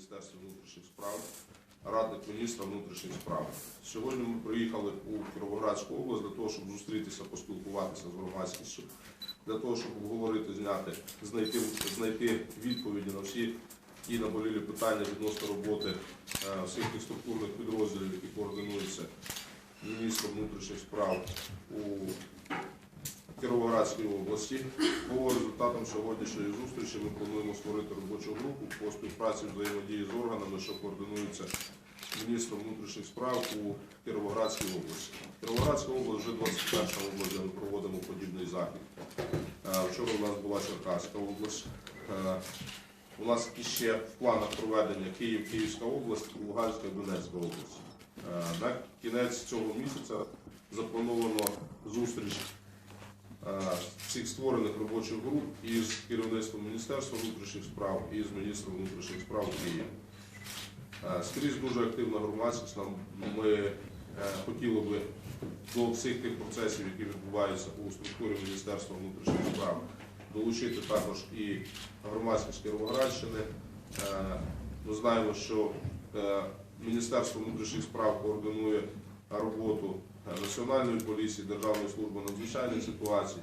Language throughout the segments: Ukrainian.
Міністерстві внутрішніх справ, радник міністра внутрішніх справ. Сьогодні ми приїхали у Кіровоградську область для того, щоб зустрітися, поспілкуватися з громадськістю, для того, щоб обговорити, зняти, знайти, знайти відповіді на всі ті наболілі питання відносно роботи е, всіх тих структурних підрозділів, які координуються міністром внутрішніх справ у Кіровоградській області. По результатам сьогоднішньої зустрічі ми плануємо створити робочу групу по співпраці взаємодії з органами, що координуються міністром внутрішніх справ у Кіровоградській області. Кіровоградська область вже 21 область, ми проводимо подібний захід. Е, Вчора у нас була Черкаська область. Е, У нас іще в планах проведення Київ, Київська область, Луганська і Донецька область. Е, На кінець цього місяця заплановано зустріч всіх створених робочих груп із керівництвом Міністерства внутрішніх справ і з міністром внутрішніх справ Києва. Е, Скрізь дуже активна громадськість. Ми е, хотіли би до всіх тих процесів, які відбуваються у структурі Міністерства внутрішніх справ, долучити також і громадськість Кіровоградщини. Е, Ми знаємо, що е, Міністерство внутрішніх справ координує роботу Національної поліції, Державної служби надзвичайних ситуацій,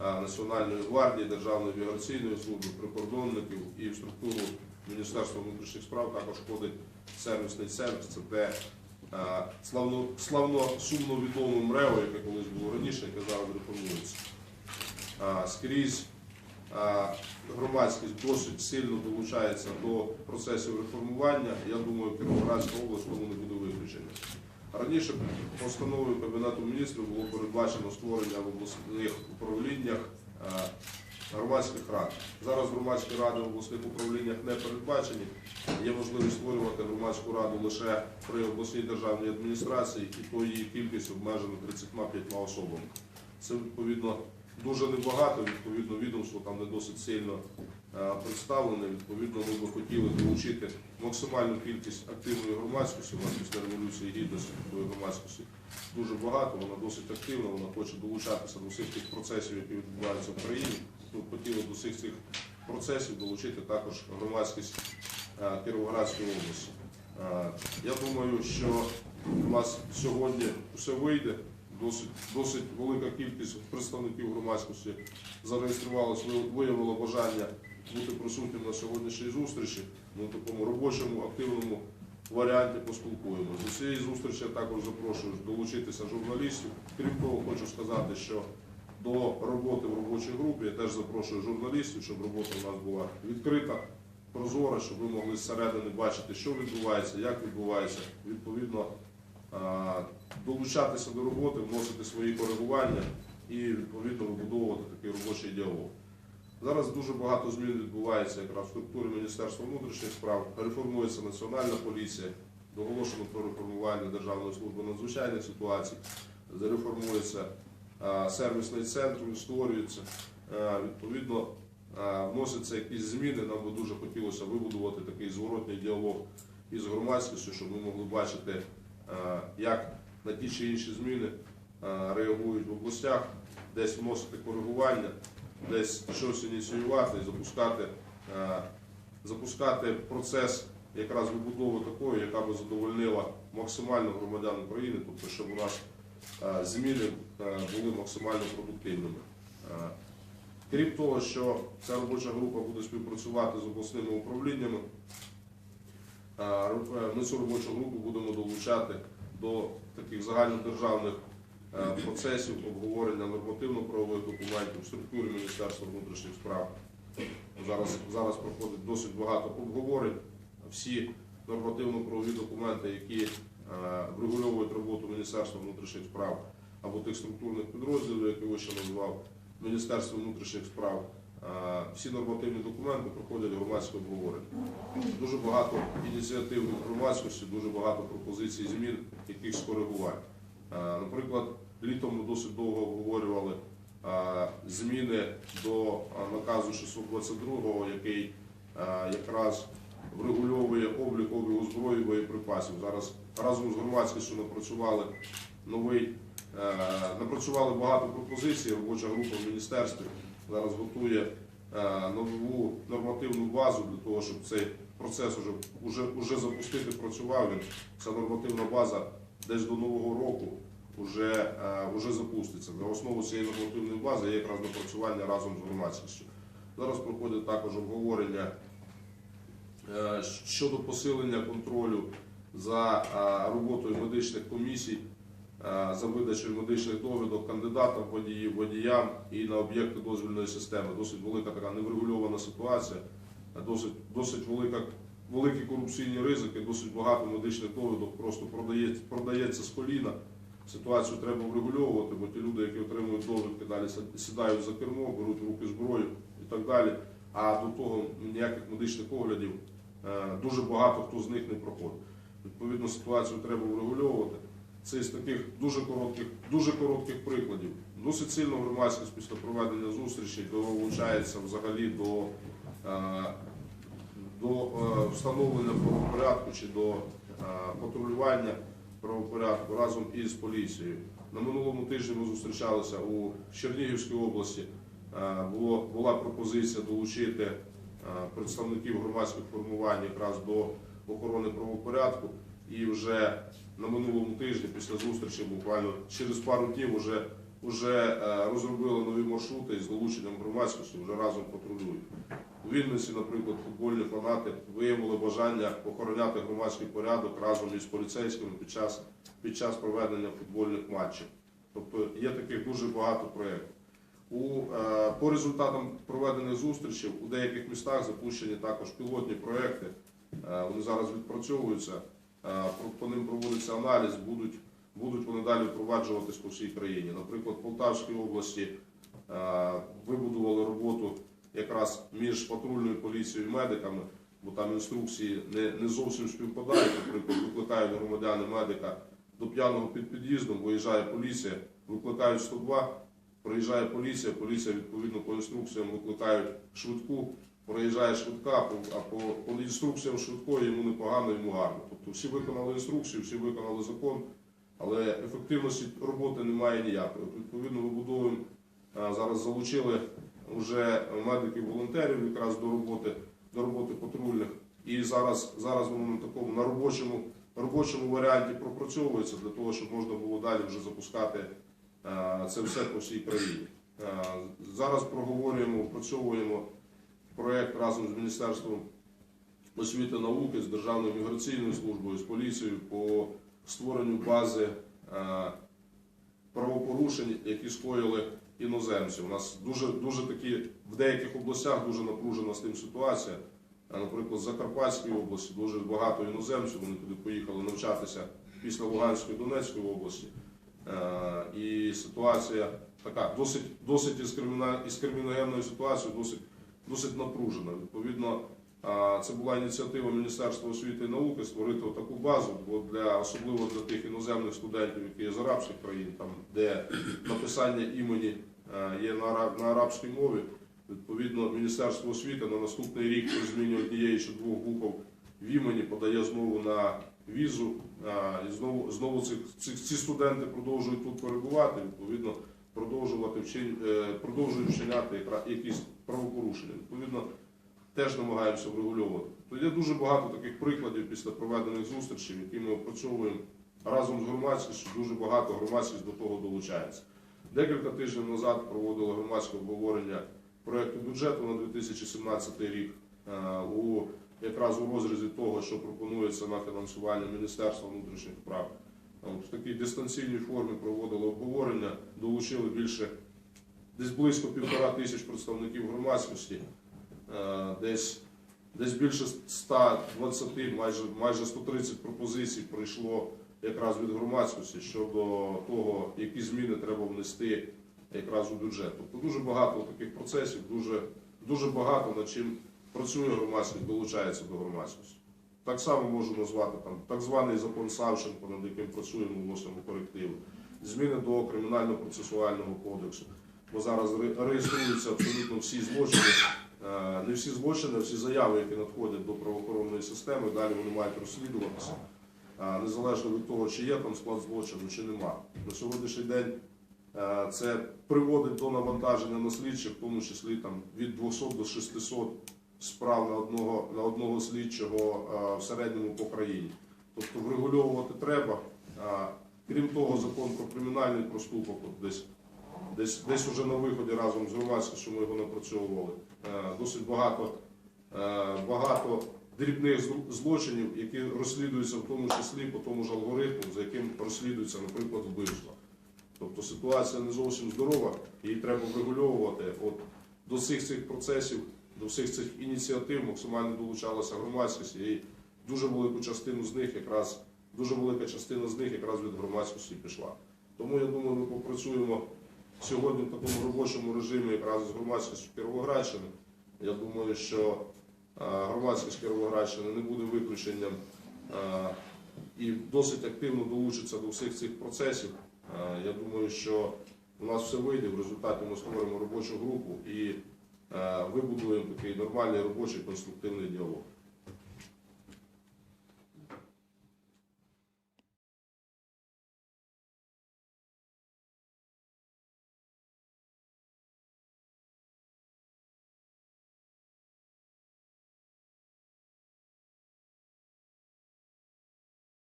е, Національної гвардії, Державної міграційної служби, прикордонників і в структуру Міністерства внутрішніх справ також входить сервісний центр. Це те славно, славно сумно МРЕО, яке колись було раніше, яке зараз реформується. Е, Скрізь е, громадськість досить сильно долучається до процесів реформування. Я думаю, Кіровоградська область тому не буде виключення. Раніше постановою Кабінету міністрів було передбачено створення в обласних управліннях е, громадських рад. Зараз громадські ради в обласних управліннях не передбачені. Є можливість створювати громадську раду лише при обласній державній адміністрації, і то її кількість обмежена 35 особами. Це відповідно дуже небагато. Відповідно, відомство там не досить сильно е, представлене. Відповідно, ми би хотіли долучити максимальну кількість активної громадськості. У після революції гідності такої громадськості дуже багато. Вона досить активна. Вона хоче долучатися до всіх тих процесів, які відбуваються в країні. Ми хотіли до всіх цих процесів долучити також громадськість е, Кіровоградської області. Е, Я думаю, що у нас сьогодні все вийде. Досить, досить велика кількість представників громадськості зареєструвалась, ви- виявила бажання бути присутнім на сьогоднішній зустрічі. Ми в такому робочому, активному варіанті поспілкуємося. До цієї зустрічі я також запрошую долучитися журналістів. Крім того, хочу сказати, що до роботи в робочій групі я теж запрошую журналістів, щоб робота у нас була відкрита, прозора, щоб ви могли зсередини бачити, що відбувається, як відбувається. Відповідно, долучатися до роботи, вносити свої коригування і відповідно вибудовувати такий робочий діалог. Зараз дуже багато змін відбувається якраз в структурі Міністерства внутрішніх справ. Реформується Національна поліція, доголошено про реформування Державної служби надзвичайних ситуацій, реформується сервісний центр, він створюється. Відповідно, вносяться якісь зміни. Нам би дуже хотілося вибудувати такий зворотній діалог із громадськістю, щоб ми могли бачити, як на ті чи інші зміни реагують в областях, десь вносити коригування, десь щось ініціювати і запускати, запускати процес якраз вибудови такої, яка би задовольнила максимально громадян України, тобто щоб у нас зміни були максимально продуктивними. Крім того, що ця робоча група буде співпрацювати з обласними управліннями, е, ми цю робочу групу будемо долучати до таких загальнодержавних е, процесів обговорення нормативно-правових документів в структурі Міністерства внутрішніх справ. Зараз, зараз проходить досить багато обговорень. Всі нормативно-правові документи, які е, врегульовують роботу Міністерства внутрішніх справ або тих структурних підрозділів, які ви ще назвав, Міністерство внутрішніх справ, всі нормативні документи проходять громадське обговорення. Дуже багато ініціатив від громадськості, дуже багато пропозицій змін, якихось коригувань. Е, Наприклад, літом ми досить довго обговорювали зміни до наказу 622, який якраз врегульовує облік обігу зброї і боєприпасів. Зараз разом з громадськістю напрацювали новий, е, напрацювали багато пропозицій. Робоча група в міністерстві зараз готує е, нову нормативну базу для того, щоб цей процес уже, уже, уже запустити, працював він. Ця нормативна база десь до нового року вже, е, вже запуститься. За основу цієї нормативної бази є якраз напрацювання разом з громадськістю. Зараз проходить також обговорення е, щодо посилення контролю за е, роботою медичних комісій, е, за видачею медичних довідок кандидатам водіїв, водіям і на об'єкти дозвільної системи. Досить велика така неврегульована ситуація, е, досить, досить велика, великі корупційні ризики, досить багато медичних довідок просто продається, продається з коліна. Ситуацію треба врегульовувати, бо ті люди, які отримують довідки, далі сідають за кермо, беруть в руки зброю і так далі. А до того ніяких медичних оглядів е, дуже багато хто з них не проходить. Відповідно, ситуацію треба врегульовувати. Це з таких дуже коротких, дуже коротких прикладів. Досить сильно громадськість після проведення зустрічей долучається взагалі до, е, до е, встановлення правопорядку чи до е, патрулювання правопорядку разом із поліцією. На минулому тижні ми зустрічалися у Чернігівській області. Було, була пропозиція долучити представників громадських формувань якраз до охорони правопорядку. І вже на минулому тижні, після зустрічі, буквально через пару днів, вже, вже е, розробили нові маршрути з долученням громадськості, вже разом патрулюють. У Вінниці, наприклад, футбольні фанати виявили бажання охороняти громадський порядок разом із поліцейськими під час, під час проведення футбольних матчів. Тобто є таких дуже багато проєктів. У, е, по результатам проведених зустрічей у деяких містах запущені також пілотні проекти. Е, вони зараз відпрацьовуються, по ним проводиться аналіз, будуть, будуть вони далі впроваджуватись по всій країні. Наприклад, в Полтавській області е, вибудували роботу якраз між патрульною поліцією і медиками, бо там інструкції не, не зовсім співпадають. Наприклад, викликають громадяни медика до п'яного під під'їздом, виїжджає поліція, викликають 102, приїжджає поліція, поліція відповідно по інструкціям викликають швидку, проїжджає швидка, а по, по, інструкціям швидкої йому непогано, йому гарно. Тобто всі виконали інструкцію, всі виконали закон, але ефективності роботи немає ніякої. Відповідно, вибудовуємо зараз залучили вже медиків-волонтерів якраз до роботи, до роботи патрульних. І зараз, зараз воно на такому на робочому, робочому варіанті пропрацьовується для того, щоб можна було далі вже запускати це все по всій країні. Зараз проговорюємо, опрацьовуємо проєкт разом з Міністерством освіти науки, з Державною міграційною службою, з поліцією по створенню бази е, правопорушень, які скоїли іноземці. У нас дуже, дуже такі в деяких областях дуже напружена з тим ситуація. Наприклад, в Закарпатській області дуже багато іноземців. Вони туди поїхали навчатися після Луганської Донецької області. Е, І ситуація така досить, досить із криміногенною ситуацією, досить, досить напружена. Відповідно, це була ініціатива Міністерства освіти і науки створити таку базу, бо для особливо для тих іноземних студентів, які є з арабських країн, там де написання імені є на, на арабській мові. Відповідно, Міністерство освіти на наступний рік при зміні однієї чи двох букв в імені подає знову на візу. І знову, знову цих, цих, ці студенти продовжують тут перебувати, відповідно, продовжувати вчин, е, продовжують вчиняти якісь правопорушення. Відповідно, теж намагаємося врегульовувати. То є дуже багато таких прикладів після проведених зустрічей, які ми опрацьовуємо разом з громадськістю. Дуже багато громадськість до того долучається. Декілька тижнів назад проводили громадське обговорення проекту бюджету на 2017 рік е, у якраз у розрізі того, що пропонується на фінансування Міністерства внутрішніх справ. В такій дистанційній формі проводили обговорення, долучили більше десь близько півтора тисяч представників громадськості, Е, десь, десь більше 120, майже, майже 130 пропозицій прийшло якраз від громадськості щодо того, які зміни треба внести якраз у бюджет. Тобто дуже багато таких процесів, дуже, дуже багато над чим працює громадськість, долучається до громадськості. Так само можу назвати там так званий закон Савченко, над яким працюємо, вносимо корективи, зміни до кримінально-процесуального кодексу. Бо зараз реєструються абсолютно всі злочини, Е, не всі злочини, а всі заяви, які надходять до правоохоронної системи, далі вони мають розслідуватися. Е, Незалежно від того, чи є там склад злочину, чи нема. На сьогоднішній день е, це приводить до навантаження на слідчих, в тому числі там, від 200 до 600 справ на одного, на одного слідчого в середньому по країні. Тобто врегульовувати треба. Крім того, закон про кримінальний проступок десь, десь, десь уже на виході разом з громадськістю ми його напрацьовували. Е, Досить багато, е, багато дрібних злочинів, які розслідуються в тому числі по тому ж алгоритму, за яким розслідується, наприклад, вбивство. Тобто ситуація не зовсім здорова, її треба врегульовувати. От до всіх цих процесів, до всіх цих ініціатив максимально долучалася громадськість, і дуже велику частину з них якраз дуже велика частина з них якраз від громадськості пішла. Тому я думаю, ми попрацюємо сьогодні в такому робочому режимі якраз з громадськістю Кіровоградщини. Я думаю, що е, громадськість Кіровоградщини не буде виключенням е, і досить активно долучиться до всіх цих процесів. Е, Я думаю, що у нас все вийде. В результаті ми створимо робочу групу і вибудуємо такий нормальний робочий конструктивний діалог.